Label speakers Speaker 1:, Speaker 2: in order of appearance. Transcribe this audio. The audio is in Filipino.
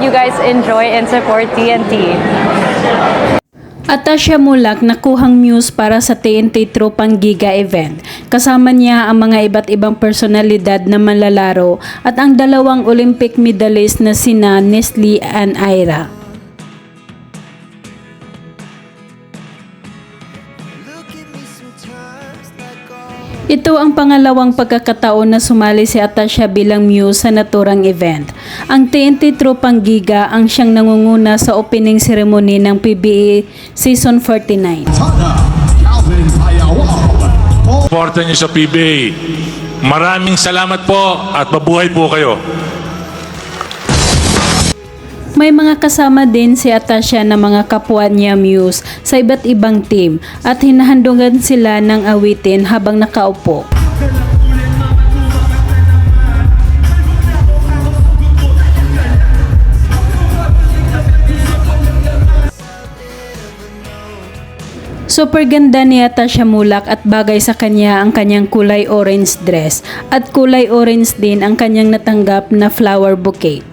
Speaker 1: you guys enjoy and support TNT.
Speaker 2: Atasha Mulak nakuhang muse para sa TNT Tropang Giga event. Kasama niya ang mga iba't ibang personalidad na manlalaro at ang dalawang Olympic medalist na sina Nestle and Ira. Ito ang pangalawang pagkakataon na sumali si Atasha bilang muse sa naturang event. Ang TNT Tropang Giga ang siyang nangunguna sa opening ceremony ng PBA Season 49.
Speaker 3: Calvin Ayaw.
Speaker 4: Suporta niyo sa PBA. Maraming salamat po at mabuhay po kayo.
Speaker 2: May mga kasama din si Atasha na mga kapwa niya muse sa iba't ibang team at hinahandungan sila ng awitin habang nakaupo. Super ganda ni Atasha Mulak at bagay sa kanya ang kanyang kulay orange dress at kulay orange din ang kanyang natanggap na flower bouquet.